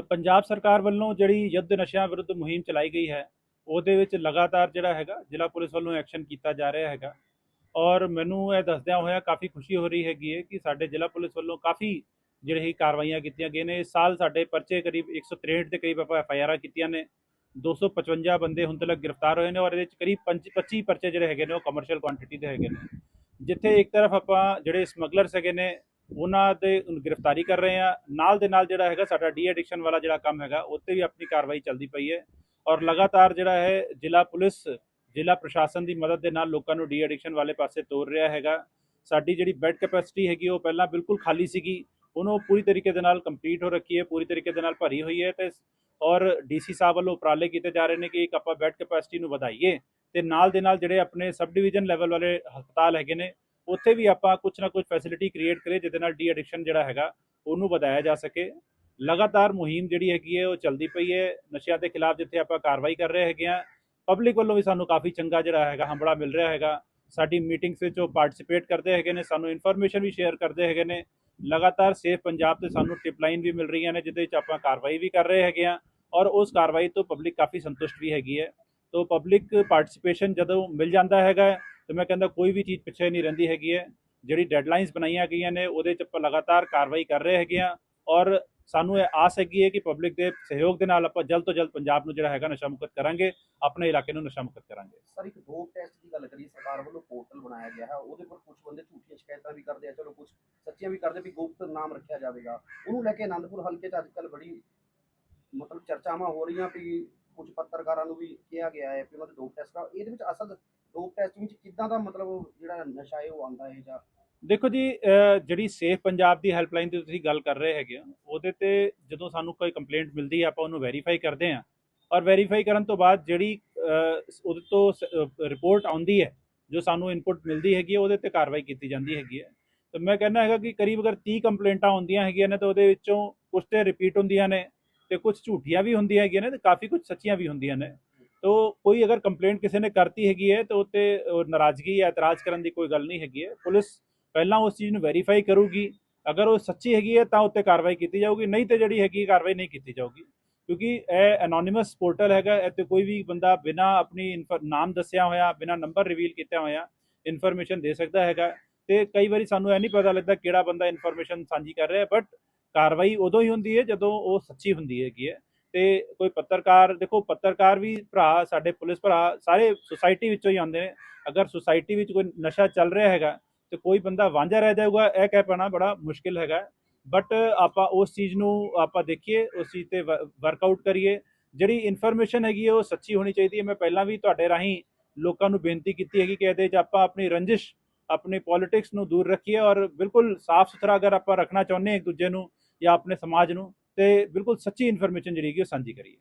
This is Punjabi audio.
ਪੰਜਾਬ ਸਰਕਾਰ ਵੱਲੋਂ ਜਿਹੜੀ ਯੁੱਧ ਨਸ਼ਿਆਂ ਵਿਰੁੱਧ ਮੁਹਿੰਮ ਚਲਾਈ ਗਈ ਹੈ, ਉਹਦੇ ਵਿੱਚ ਲਗਾਤਾਰ ਜਿਹੜਾ ਹੈਗਾ, ਜ਼ਿਲ੍ਹਾ ਪੁਲਿਸ ਵੱਲੋਂ ਐਕਸ਼ਨ ਕੀਤਾ ਜਾ ਰਿਹਾ ਹੈਗਾ। ਔਰ ਮੈਨੂੰ ਇਹ ਦੱਸਦਿਆਂ ਹੋਇਆ ਕਾਫੀ ਖੁਸ਼ੀ ਹੋ ਰਹੀ ਹੈਗੀ ਹੈ ਕਿ ਸਾਡੇ ਜ਼ਿਲ੍ਹਾ ਪੁਲਿਸ ਵੱਲੋਂ ਕਾਫੀ ਜਿਹੜੇ ਕਾਰਵਾਈਆਂ ਕੀਤੀਆਂ ਗਈਆਂ ਨੇ। ਇਸ ਸਾਲ ਸਾਡੇ ਪਰਚੇ ਕਰੀਬ 163 ਦੇ ਕਰੀਬ ਆਪਾਂ ਐਫਆਈਆਰਾਂ ਕੀਤੀਆਂ ਨੇ। 255 ਬੰਦੇ ਹੁਣ ਤੱਕ ਗ੍ਰਿਫਤਾਰ ਹੋਏ ਨੇ ਔਰ ਇਹਦੇ ਵਿੱਚ ਕਰੀਬ 25 ਪਰਚੇ ਜਿਹੜੇ ਹੈਗੇ ਨੇ ਉਹ ਕਮਰਸ਼ੀਅਲ ਕੁਆਂਟੀਟੀ ਦੇ ਹੈਗੇ ਨੇ। ਜਿੱਥੇ ਇੱਕ ਤਰਫ ਆਪਾਂ ਜਿਹੜੇ ਸਮਗਲਰਸ ਹੈਗੇ ਨੇ ਉਹਨਾਂ ਦੇ ਗ੍ਰਿਫਤਾਰੀ ਕਰ ਰਹੇ ਆ ਨਾਲ ਦੇ ਨਾਲ ਜਿਹੜਾ ਹੈਗਾ, ਸਾਡਾ ਡੀ ਐਡਿਕਸ਼ਨ ਵਾਲਾ ਜਿਹੜਾ ਕੰਮ ਹੈਗਾ, ਉੱਤੇ ਵੀ ਆਪਣੀ ਕਾਰਵਾਈ ਚੱਲਦੀ ਪਈ ਹੈ। ਔਰ ਲਗਾਤਾਰ ਜਿਹੜਾ ਹੈ, ਜ਼ਿਲ੍ਹਾ ਪੁਲਿਸ, ਜ਼ਿਲ੍ਹਾ ਪ੍ਰਸ਼ਾਸਨ ਦੀ ਮਦਦ ਦੇ ਨਾਲ ਲੋਕਾਂ ਨੂੰ ਡੀ ਐਡਿਕਸ਼ਨ ਵਾਲੇ ਪਾਸੇ ਤੋਰ ਰਿਹਾ ਹੈਗਾ। ਸਾਡੀ ਜਿਹੜੀ ਬੈੱਡ ਕੈਪੈਸਿਟੀ ਹੈਗੀ, ਉਹ ਪਹਿਲਾਂ ਬਿਲਕੁਲ ਖਾਲੀ ਸੀਗੀ। ਉਹਨੂੰ ਪੂਰੀ ਤਰੀਕੇ ਦੇ ਨਾਲ ਕੰਪਲੀਟ ਹੋ ਰੱਖੀ ਹੈ, ਪੂਰੀ ਤਰੀਕੇ ਦੇ ਨਾਲ ਭਰੀ ਹੋਈ ਹੈ ਤੇ ਔਰ ਡੀਸੀ ਸਾਹਿਬ ਵੱਲੋਂ ਉਪਰਾਲੇ ਕੀਤੇ ਜਾ ਰਹੇ ਨੇ ਕਿ ਇੱਕ ਆਪਾਂ ਬੈੱਡ ਕੈਪੈਸਿਟੀ ਨੂੰ ਵਧਾਈਏ ਤੇ ਨਾਲ ਦੇ ਨਾਲ ਜਿਹੜੇ ਆਪਣੇ ਸਬ ਡਿਵੀਜ਼ਨ ਲੈਵਲ ਵਾਲੇ ਹਸਪਤਾਲ ਹੈਗੇ ਨੇ ਉੱਥੇ ਵੀ ਆਪਾਂ ਕੁਝ ਨਾ ਕੁਝ ਫੈਸਿਲਿਟੀ ਕ੍ਰੀਏਟ ਕਰੀਏ ਜਿਹਦੇ ਨਾਲ ਡੀ ਐਡਿਕਸ਼ਨ ਜਿਹੜਾ ਹੈਗਾ, ਉਹਨੂੰ ਵਧਾਇਆ ਜਾ ਸਕੇ। ਲਗਾਤਾਰ ਮੁਹਿੰਮ ਜਿਹੜੀ ਹੈਗੀ ਹੈ, ਉਹ ਚੱਲਦੀ ਪਈ ਹੈ। ਨਸ਼ਿਆਂ ਦੇ ਖਿਲਾਫ ਜਿੱਥੇ ਆਪਾਂ ਕਾਰਵਾਈ ਕਰ ਰਹੇ ਹੈਗੇ ਆ ਪਬਲਿਕ ਵੱਲੋਂ ਵੀ ਸਾਨੂੰ ਕਾਫੀ ਚੰਗਾ ਜਿਹੜਾ ਹੈਗਾ ਹੰਬੜਾ ਮਿਲ ਰਿਹਾ ਹੈਗਾ। ਸਾਡੀ ਮੀਟਿੰਗਸ ਵਿੱਚ ਉਹ ਪਾਰਟਿਸਿਪੇਟ ਕਰਦੇ ਹੈਗੇ ਨੇ, ਸਾਨੂੰ ਇਨਫੋਰਮੇਸ਼ਨ ਵੀ ਸ਼ੇਅਰ ਕਰਦੇ ਹੈਗੇ ਨੇ। ਲਗਾਤਾਰ ਸੇਫ ਪੰਜਾਬ ਤੇ ਸਾਨੂੰ ਟਿਪ ਲਾਈਨ ਵੀ ਮਿਲ ਰਹੀਆਂ ਨੇ, ਜਿਹਦੇ ਵਿੱਚ ਆਪਾਂ ਕਾਰਵਾਈ ਵੀ ਕਰ ਰਹੇ ਹੈਗੇ ਆ ਔਰ ਉਸ ਕਾਰਵਾਈ ਤੋਂ ਪਬਲਿਕ ਕਾਫੀ ਸੰਤੁਸ਼ਟ ਵੀ ਹੈਗੀ ਹੈ। ਤੋਂ ਪਬਲਿਕ ਪਾਰਟਿਸਿਪੇਸ਼ਨ ਜਦੋਂ ਮਿਲ ਜਾਂਦਾ ਹੈਗਾ ਹੈ, ਤੇ ਮੈਂ ਕਹਿੰਦਾ ਕੋਈ ਵੀ ਚੀਜ਼ ਪਿੱਛੇ ਨਹੀਂ ਰਹਿੰਦੀ ਹੈਗੀ ਹੈ। ਜਿਹੜੀ ਡੈਡਲਾਈਨਸ ਬਣਾਈਆਂ ਗਈਆਂ ਨੇ ਉਹਦੇ 'ਚ ਆਪਾਂ ਲਗਾਤਾਰ ਕਾਰਵਾਈ ਕਰ ਰਹੇ ਹੈਗੇ ਆ ਔਰ ਸਾਨੂੰ ਇਹ ਆਸ ਹੈਗੀ ਹੈ ਕਿ ਪਬਲਿਕ ਦੇ ਸਹਿਯੋਗ ਦੇ ਨਾਲ ਆਪਾਂ ਜਲਦ ਤੋਂ ਜਲਦ ਪੰਜਾਬ ਨੂੰ ਜਿਹੜਾ ਹੈਗਾ ਨਸ਼ਾ ਮੁਕਤ ਕਰਾਂਗੇ ਆਪਣੇ ਇਲਾਕੇ ਨੂੰ ਨਸ਼ਾ ਮੁਕਤ ਕਰਾਂਗੇ। ਸਰ ਇੱਕ ਡੋਪ ਟੈਸਟ ਦੀ ਗੱਲ ਕਰੀਏ ਸਰਕਾਰ ਵੱਲੋਂ ਪੋਰਟਲ ਬਣਾਇਆ ਗਿਆ ਹੈ ਉਹਦੇ ਪਰ ਕੁਝ ਬੰਦੇ ਝੂਠੀਆਂ ਸ਼ਿਕਾਇਤਾਂ ਵੀ ਕਰਦੇ ਆ ਚਲੋ ਕੁਝ ਸੱਚੀਆਂ ਵੀ ਕਰਦੇ ਵੀ ਗੁਪਤ ਨਾਮ ਰੱਖਿਆ ਜਾਵੇਗਾ। ਉਹਨੂੰ ਲੈ ਕੇ ਆਨੰਦਪੁਰ ਹਲਕੇ 'ਚ ਅੱਜਕੱਲ ਬੜੀ ਮਤਲਬ ਚਰਚਾਵਾਂ ਹੋ ਰਹੀਆਂ ਵੀ ਕੁਝ ਪੱਤਰਕਾਰਾਂ ਨੂੰ ਵੀ ਕਿਹਾ ਗਿਆ ਹੈ ਕਿ ਉਹਨਾਂ ਦੇ ਡੋਪ ਟੈਸਟ ਕਰਾਓ। ਇਹਦੇ ਵਿੱਚ ਅਸਲ ਡੋਪ ਟੈਸਟ ਵਿੱਚ ਕਿੱਦਾਂ ਦਾ ਮਤਲਬ ਜਿਹੜਾ ਨਸ਼ਾ ਹੈ ਉਹ ਆਉਂਦਾ ਹੈ ਜਾਂ ਦੇਖੋ ਜੀ ਜਿਹੜੀ ਸੇਫ ਪੰਜਾਬ ਦੀ ਹੈਲਪਲਾਈਨ ਦੀ ਤੁਸੀਂ ਗੱਲ ਕਰ ਰਹੇ ਹੈਗੇ ਉਹਦੇ ਤੇ ਜਦੋਂ ਸਾਨੂੰ ਕੋਈ ਕੰਪਲੇਂਟ ਮਿਲਦੀ ਹੈ, ਆਪਾਂ ਉਹਨੂੰ ਵੈਰੀਫਾਈ ਕਰਦੇ ਹਾਂ। ਔਰ ਵੈਰੀਫਾਈ ਕਰਨ ਤੋਂ ਬਾਅਦ ਜਿਹੜੀ ਉਹਦੇ ਤੋਂ ਰਿਪੋਰਟ ਆਉਂਦੀ ਹੈ, ਜੋ ਸਾਨੂੰ ਇਨਪੁਟ ਮਿਲਦੀ ਹੈਗੀ ਹੈ, ਉਹਦੇ ਤੇ ਕਾਰਵਾਈ ਕੀਤੀ ਜਾਂਦੀ ਹੈਗੀ ਹੈ। ਤਾਂ ਮੈਂ ਕਹਿੰਦਾ ਹੈਗਾ ਕਿ ਕਰੀਬ ਅਗਰ 30 ਕੰਪਲੇਂਟਾਂ ਆਉਂਦੀਆਂ ਹੈਗੀਆਂ ਨੇ, ਤਾਂ ਉਹਦੇ ਵਿੱਚੋਂ ਕੁਝ ਤੇ ਰਿਪੀਟ ਹੁੰਦੀਆਂ ਨੇ। ਤੇ ਕੁਝ ਝੂਠੀਆਂ ਵੀ ਹੁੰਦੀਆਂ ਹੈਗੀਆਂ ਨੇ ਤੇ ਕਾਫੀ ਕੁਝ ਸੱਚੀਆਂ ਵੀ ਹੁੰਦੀਆਂ ਨੇ। ਤੋ ਕੋਈ ਅਗਰ ਕੰਪਲੇਂਟ ਕਿਸੇ ਨੇ ਕਰਤੀ ਹੈਗੀ ਹੈ ਤਾਂ ਉੱਤੇ ਨਾਰਾਜ਼ਗੀ ਜਾਂ ਇਤਰਾਜ਼ ਕਰਨ ਦੀ ਕੋਈ ਗੱਲ ਨਹੀਂ ਹੈਗੀ ਹੈ। ਪੁਲਿਸ ਪਹਿਲਾਂ ਉਸ ਚੀਜ਼ ਨੂੰ ਵੈਰੀਫਾਈ ਕਰੂਗੀ। ਅਗਰ ਉਹ ਸੱਚੀ ਹੈਗੀ ਹੈ ਤਾਂ ਉੱਤੇ ਕਾਰਵਾਈ ਕੀਤੀ ਜਾਊਗੀ, ਨਹੀਂ ਤੇ ਜਿਹੜੀ ਹੈਗੀ ਕਾਰਵਾਈ ਨਹੀਂ ਕੀਤੀ ਜਾਊਗੀ। ਕਿਉਂਕਿ ਇਹ ਐਨੋਨਿਮਸ ਪੋਰਟਲ ਹੈਗਾ ਇਹ 'ਤੇ ਕੋਈ ਵੀ ਬੰਦਾ ਬਿਨਾ ਆਪਣੀ ਨਾਮ ਦੱਸਿਆ ਹੋਇਆ, ਬਿਨਾ ਨੰਬਰ ਰਿਵੀਲ ਕੀਤਾ ਹੋਇਆ ਇਨਫੋਰਮੇਸ਼ਨ ਦੇ ਸਕਦਾ ਹੈਗਾ। ਤੇ ਕਈ ਵਾਰੀ ਸਾਨੂੰ ਇਹ ਨਹੀਂ ਪਤਾ ਲੱਗਦਾ ਕਿਹੜਾ ਬੰਦਾ ਇਨਫੋਰਮੇਸ਼ਨ ਸਾਂਝੀ ਕਰ ਰਿਹਾ ਬਟ ਕਾਰਵਾਈ ਉਦੋਂ ਹੀ ਹੁੰਦੀ ਹੈ ਜਦੋਂ ਉਹ ਸੱਚੀ ਹੁੰਦੀ ਹੈਗੀ ਹੈ। ਤੇ ਕੋਈ ਪੱਤਰਕਾਰ, ਦੇਖੋ ਪੱਤਰਕਾਰ ਵੀ ਭਰਾ, ਸਾਡੇ ਪੁਲਿਸ ਭਰਾ ਸਾਰੇ ਸੁਸਾਇਟੀ ਵਿੱਚੋਂ ਹੀ ਆਉਂਦੇ ਨੇ। ਅਗਰ ਸੁਸਾਇਟੀ ਵਿੱਚ ਕੋਈ ਨਸ਼ਾ ਚੱਲ ਰਿਹਾ ਹੈਗਾ ਤੇ ਕੋਈ ਬੰਦਾ ਵਾਂਝਾ ਰਹਿ ਜਾਊਗਾ, ਇਹ ਕਹਿ ਪਾਣਾ ਬੜਾ ਮੁਸ਼ਕਿਲ ਹੈਗਾ। ਬਟ ਆਪਾਂ ਉਸ ਚੀਜ਼ ਨੂੰ ਆਪਾਂ ਦੇਖੀਏ, ਉਸ ਚੀਜ਼ ਤੇ ਵਰਕਆਊਟ ਕਰੀਏ। ਜਿਹੜੀ ਇਨਫੋਰਮੇਸ਼ਨ ਹੈਗੀ ਹੈ ਉਹ ਸੱਚੀ ਹੋਣੀ ਚਾਹੀਦੀ ਹੈ। ਮੈਂ ਪਹਿਲਾਂ ਵੀ ਤੁਹਾਡੇ ਰਾਹੀਂ ਲੋਕਾਂ ਨੂੰ ਬੇਨਤੀ ਕੀਤੀ ਹੈਗੀ ਕਿ ਇਹਦੇ 'ਚ ਆਪਾਂ ਆਪਣੀ ਰੰਜਿਸ਼, ਆਪਣੀ ਪੋਲਿਟਿਕਸ ਨੂੰ ਦੂਰ ਰੱਖੀਏ ਔਰ ਬਿਲਕੁਲ ਸਾਫ਼ ਸੁਥਰਾ ਅਗਰ ਆਪਾਂ ਰੱਖਣਾ ਚਾਹੁੰਦੇ ਇੱਕ ਦੂਜੇ ਨੂੰ ਜਾਂ ਆਪਣੇ ਸਮਾਜ ਨੂੰ ਤੇ ਬਿਲਕੁਲ ਸੱਚੀ ਇਨਫੋਰਮੇਸ਼ਨ ਜਿਹੜੀ ਹੈਗੀ ਉਹ ਸਾਂਝੀ ਕਰੀਏ।